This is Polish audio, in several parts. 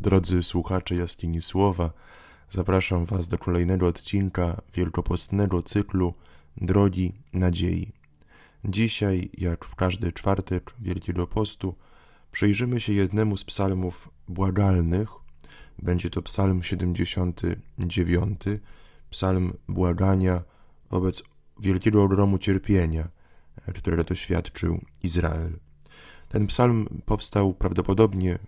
Drodzy słuchacze Jaskini Słowa, zapraszam Was do kolejnego odcinka wielkopostnego cyklu Drogi Nadziei. Dzisiaj, jak w każdy czwartek Wielkiego Postu, przyjrzymy się jednemu z psalmów błagalnych. Będzie to psalm 79, psalm błagania wobec wielkiego ogromu cierpienia, którego doświadczył Izrael. Ten psalm powstał prawdopodobnie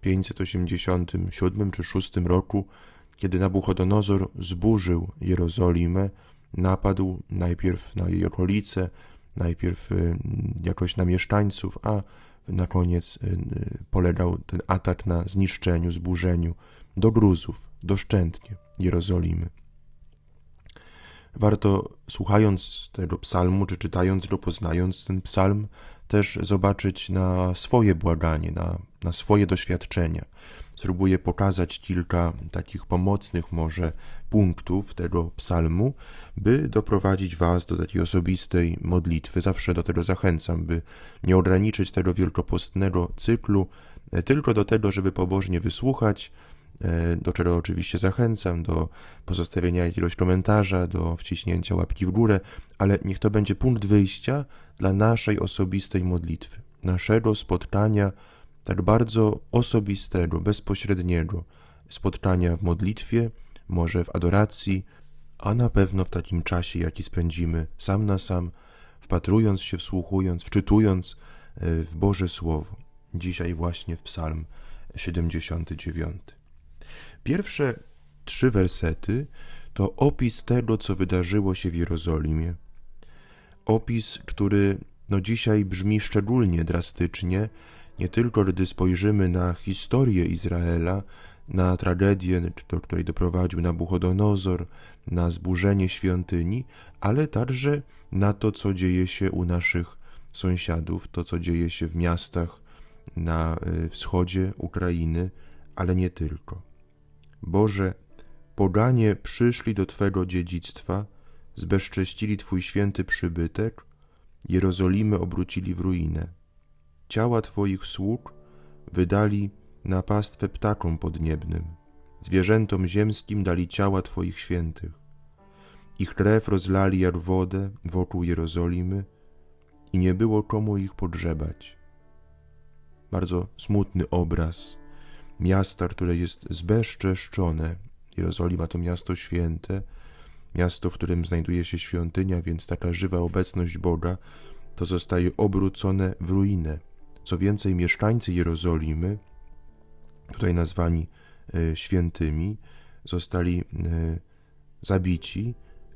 587 czy 6 roku, kiedy Nabuchodonozor zburzył Jerozolimę, napadł najpierw na jej okolice, najpierw y, jakoś na mieszkańców, a na koniec y, polegał ten atak na zniszczeniu, zburzeniu do gruzów, doszczętnie Jerozolimy. Warto słuchając tego psalmu, czy czytając go, poznając ten psalm, też zobaczyć na swoje błaganie, na, na swoje doświadczenia. Spróbuję pokazać kilka takich pomocnych może punktów tego psalmu, by doprowadzić Was do takiej osobistej modlitwy. Zawsze do tego zachęcam, by nie ograniczyć tego wielkopostnego cyklu e, tylko do tego, żeby pobożnie wysłuchać, do czego oczywiście zachęcam, do pozostawienia jakiegoś komentarza, do wciśnięcia łapki w górę, ale niech to będzie punkt wyjścia dla naszej osobistej modlitwy, naszego spotkania tak bardzo osobistego, bezpośredniego, spotkania w modlitwie, może w adoracji, a na pewno w takim czasie, jaki spędzimy sam na sam, wpatrując się, wsłuchując, wczytując e, w Boże Słowo. Dzisiaj właśnie w Psalm 79. Pierwsze trzy wersety to opis tego, co wydarzyło się w Jerozolimie. Opis, który no dzisiaj brzmi szczególnie drastycznie, nie tylko gdy spojrzymy na historię Izraela, na tragedię, do której doprowadził Nabuchodonozor, na zburzenie świątyni, ale także na to, co dzieje się u naszych sąsiadów, to, co dzieje się w miastach na y, wschodzie Ukrainy, ale nie tylko. Boże, poganie przyszli do Twego dziedzictwa, zbezcześcili Twój święty przybytek, Jerozolimę obrócili w ruinę. Ciała Twoich sług wydali na pastwę ptakom podniebnym, zwierzętom ziemskim dali ciała Twoich świętych. Ich krew rozlali jak wodę wokół Jerozolimy i nie było komu ich pogrzebać. Bardzo smutny obraz miasta, które jest zbezczeszczone. Jerozolima to miasto święte, miasto, w którym znajduje się świątynia, więc taka żywa obecność Boga, to zostaje obrócone w ruinę. Co więcej, mieszkańcy Jerozolimy, tutaj nazwani e, świętymi, zostali e, zabici,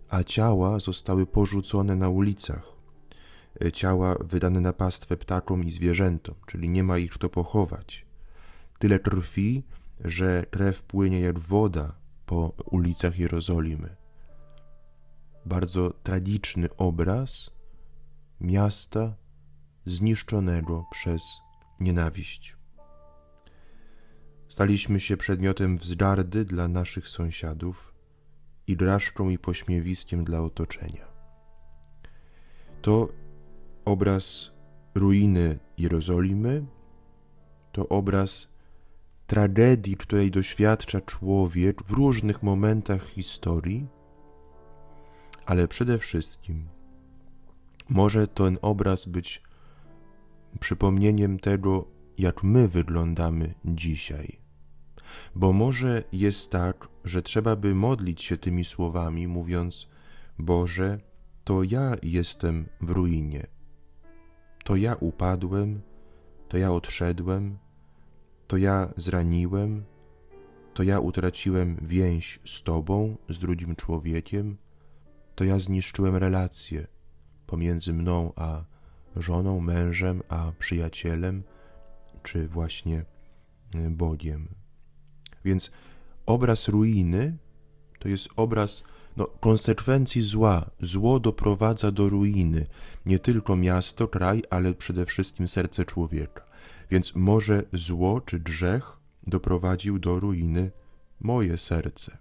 a ciała zostały porzucone na ulicach. E, ciała wydane na pastwę ptakom i zwierzętom, czyli nie ma ich kto pochować. Tyle krwi, że krew płynie jak woda po ulicach Jerozolimy bardzo tragiczny obraz miasta zniszczonego przez nienawiść. Staliśmy się przedmiotem wzgardy dla naszych sąsiadów i draszczą i pośmiewiskiem dla otoczenia. To obraz ruiny Jerozolimy, to obraz tragedii, której doświadcza człowiek w różnych momentach historii, ale przede wszystkim może ten obraz być przypomnieniem tego, jak my wyglądamy dzisiaj. Bo może jest tak, że trzeba by modlić się tymi słowami, mówiąc: Boże, to ja jestem w ruinie. To ja upadłem, to ja odszedłem, to ja zraniłem, to ja utraciłem więź z Tobą, z drugim człowiekiem, to ja zniszczyłem relacje pomiędzy mną a żoną, mężem, a przyjacielem, czy właśnie y, Bogiem. Więc obraz ruiny to jest obraz no, konsekwencji zła. Zło doprowadza do ruiny nie tylko miasto, kraj, ale przede wszystkim serce człowieka. Więc może zło czy grzech doprowadził do ruiny moje serce.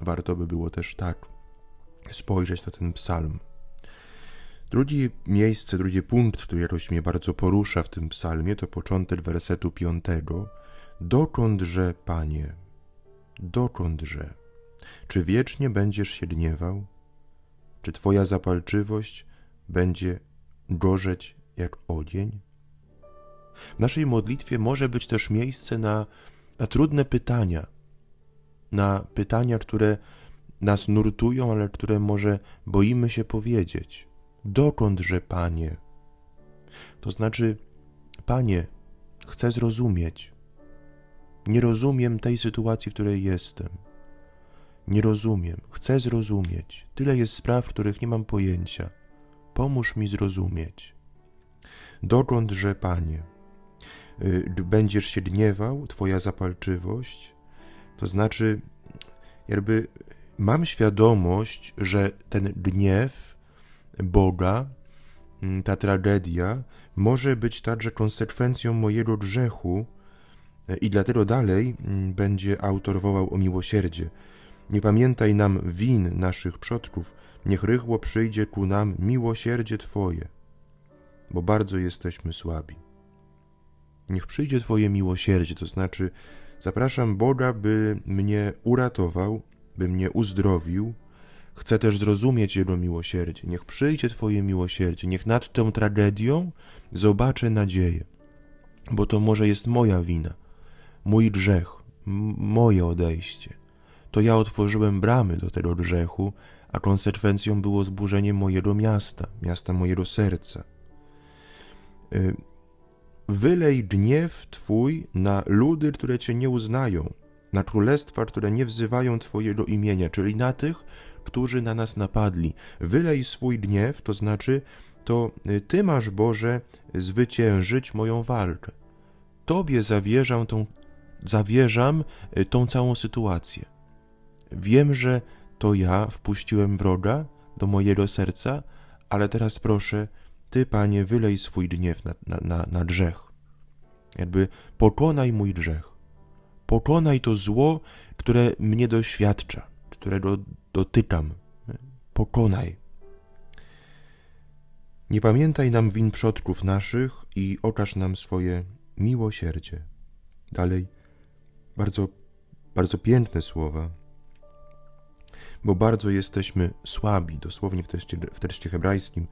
Warto by było też tak spojrzeć na ten psalm. Drugie miejsce, drugi punkt, który jakoś mnie bardzo porusza w tym psalmie, to początek wersetu piątego. Dokądże, Panie, dokądże? Czy wiecznie będziesz się gniewał? Czy Twoja zapalczywość będzie gorzeć jak ogień? W naszej modlitwie może być też miejsce na, na trudne pytania, na pytania, które nas nurtują, ale które może boimy się powiedzieć. Dokądże, Panie? To znaczy, Panie, chcę zrozumieć. Nie rozumiem tej sytuacji, w której jestem. Nie rozumiem, chcę zrozumieć. Tyle jest spraw, których nie mam pojęcia. Pomóż mi zrozumieć. Dokądże, Panie? Y, Będziesz się gniewał, Twoja zapalczywość? To znaczy, jakby mam świadomość, że ten gniew Boga, mm, ta tragedia, może być także konsekwencją mojego grzechu, y, i dlatego dalej mm, będzie autor wołał o miłosierdzie. Nie pamiętaj nam win naszych przodków, niech rychło przyjdzie ku nam miłosierdzie Twoje, bo bardzo jesteśmy słabi. Niech przyjdzie Twoje miłosierdzie, to znaczy zapraszam Boga, by mnie uratował, by mnie uzdrowił. Chcę też zrozumieć Jego miłosierdzie. Niech przyjdzie Twoje miłosierdzie, niech nad tą tragedią zobaczę nadzieję, bo to może jest moja wina, mój grzech, moje odejście. To ja otworzyłem bramy do tego grzechu, a konsekwencją było zburzenie mojego miasta, miasta mojego serca. Wylej gniew Twój na ludy, które Cię nie uznają, na królestwa, które nie wzywają Twojego imienia, czyli na tych, którzy na nas napadli. Wylej swój gniew, to znaczy, to y, Ty masz, Boże, zwyciężyć moją walkę. Tobie zawierzam tą, zawierzam y, tą całą sytuację. Wiem, że to ja wpuściłem wroga do mojego serca, ale teraz proszę, Ty, Panie, wylej swój gniew na, na, na, na grzech. Jakby pokonaj mój grzech. Pokonaj to zło, które mnie doświadcza, którego dotykam. Pokonaj. Nie pamiętaj nam win przodków naszych i okaż nam swoje miłosierdzie. Dalej, bardzo, bardzo piękne słowa, bo bardzo jesteśmy słabi, dosłownie w tekście, w tekście hebrajskim,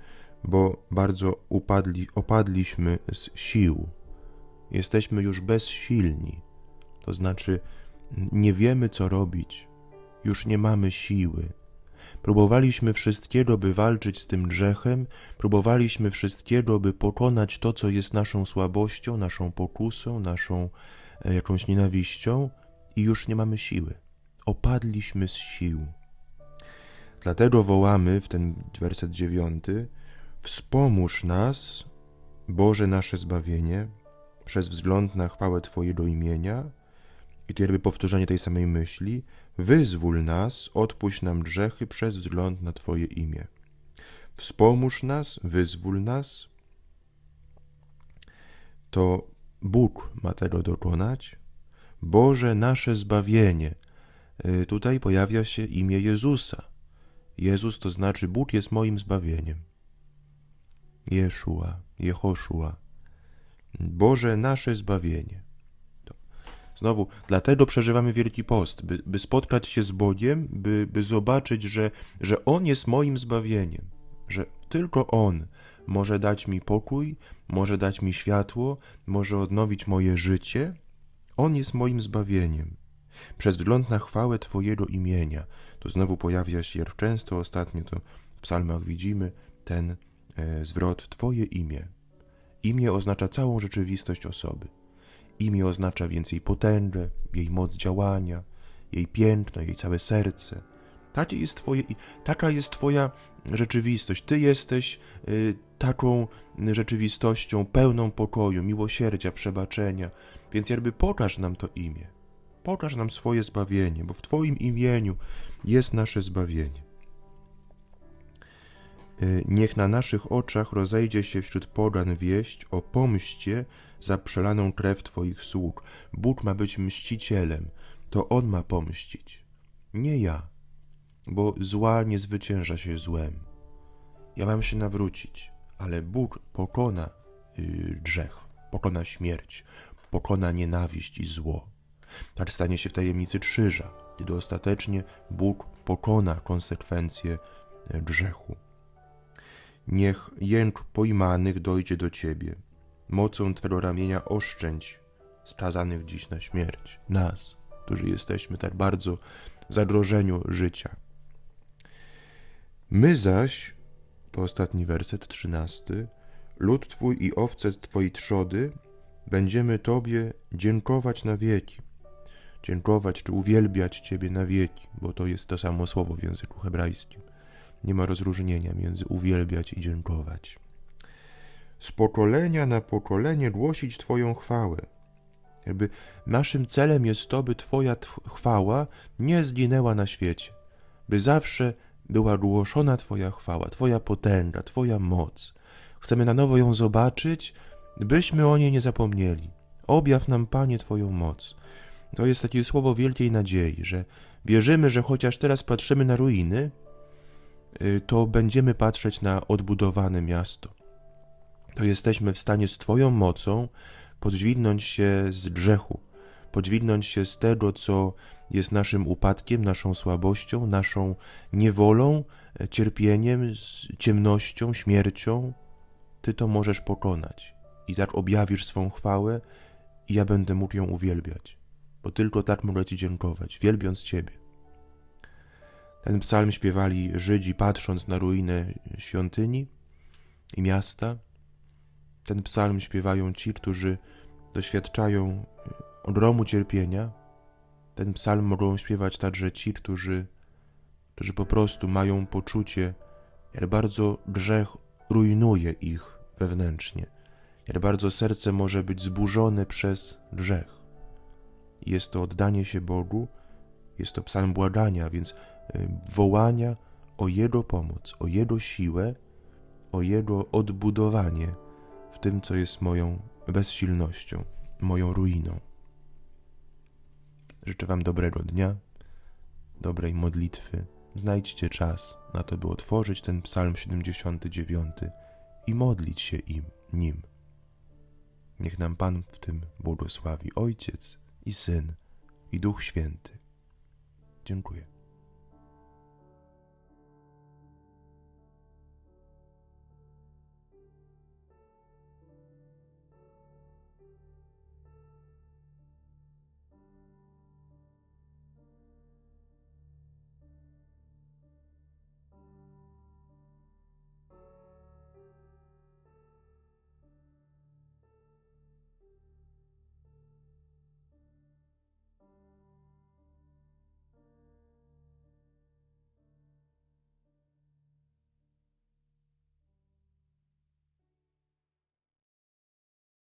bo bardzo upadli, opadliśmy z sił. Jesteśmy już bezsilni, to znaczy nie wiemy, co robić, już nie mamy siły. Próbowaliśmy wszystkiego, by walczyć z tym grzechem, próbowaliśmy wszystkiego, by pokonać to, co jest naszą słabością, naszą pokusą, naszą e, jakąś nienawiścią, i już nie mamy siły. Opadliśmy z sił. Dlatego wołamy w ten werset dziewiąty: Wspomóż nas, Boże nasze zbawienie, przez wzgląd na chwałę Twojego imienia. I tu jakby powtórzenie tej samej myśli: Wyzwól nas, odpuść nam grzechy przez wzgląd na Twoje imię. Wspomóż nas, wyzwól nas. To Bóg ma tego dokonać. Boże nasze zbawienie. Y, Tutaj pojawia się imię Jezusa. Jezus to znaczy Bóg jest moim zbawieniem. Jeszua, Jehoszua. Boże nasze zbawienie. Znowu, dlatego przeżywamy Wielki Post, by, by spotkać się z Bogiem, by, by zobaczyć, że, że On jest moim zbawieniem, że tylko On może dać mi pokój, może dać mi światło, może odnowić moje życie. On jest moim zbawieniem. Przez wzgląd na chwałę Twojego imienia. To znowu pojawia się, jak często ostatnio to w psalmach widzimy, ten zwrot Twoje imię. Imię oznacza całą rzeczywistość osoby. Imię oznacza więc jej potęgę, jej moc działania, jej piękno, jej całe serce. Takie jest twoje, taka jest Twoja rzeczywistość. Ty jesteś y, taką rzeczywistością pełną pokoju, miłosierdzia, przebaczenia. Więc jakby pokaż nam to imię. Pokaż nam swoje zbawienie, bo w Twoim imieniu jest nasze zbawienie. Y, Niech na naszych oczach rozejdzie się wśród pogan wieść o pomście za przelaną krew Twoich sług. Bóg ma być mścicielem, to On ma pomścić, nie ja, bo zła nie zwycięża się złem. Ja mam się nawrócić, ale Bóg pokona y, grzech, pokona śmierć, pokona nienawiść i zło. Tak stanie się w tajemnicy krzyża, kiedy ostatecznie Bóg pokona konsekwencje e, grzechu. Niech jęk pojmanych dojdzie do Ciebie. Mocą Twego ramienia oszczędź skazanych dziś na śmierć, nas, którzy jesteśmy tak bardzo w zagrożeniu życia. My zaś, to ostatni werset, trzynasty, lud Twój i owce Twojej trzody, będziemy Tobie dziękować na wieki. Dziękować czy uwielbiać Ciebie na wieki, bo to jest to samo słowo w języku hebrajskim. Nie ma rozróżnienia między uwielbiać i dziękować. Z pokolenia na pokolenie głosić Twoją chwałę. Jakby naszym celem jest to, by Twoja tw- chwała nie zginęła na świecie, by zawsze była głoszona Twoja chwała, Twoja potęga, Twoja moc. Chcemy na nowo ją zobaczyć, byśmy o niej nie zapomnieli. Objaw nam, Panie, Twoją moc. To jest takie słowo wielkiej nadziei, że wierzymy, że chociaż teraz patrzymy na ruiny, to będziemy patrzeć na odbudowane miasto. To jesteśmy w stanie z Twoją mocą podźwignąć się z grzechu, podźwignąć się z tego, co jest naszym upadkiem, naszą słabością, naszą niewolą, e, cierpieniem, ciemnością, śmiercią. Ty to możesz pokonać i tak objawisz swą chwałę i ja będę mógł ją uwielbiać, bo tylko tak mogę Ci dziękować, wielbiąc Ciebie. Ten psalm śpiewali Żydzi patrząc na ruinę świątyni i miasta. Ten psalm śpiewają ci, którzy doświadczają ogromu cierpienia. Ten psalm mogą śpiewać także ci, którzy, którzy po prostu mają poczucie, jak bardzo grzech rujnuje ich wewnętrznie, jak bardzo serce może być zburzone przez grzech. Jest to oddanie się Bogu, jest to psalm błagania, więc wołania o Jego pomoc, o Jego siłę, o Jego odbudowanie w tym, co jest moją bezsilnością, moją ruiną. Życzę Wam dobrego dnia, dobrej modlitwy. Znajdźcie czas na to, by otworzyć ten Psalm 79 i modlić się im, nim. Niech nam Pan w tym błogosławi Ojciec i Syn i Duch Święty. Dziękuję.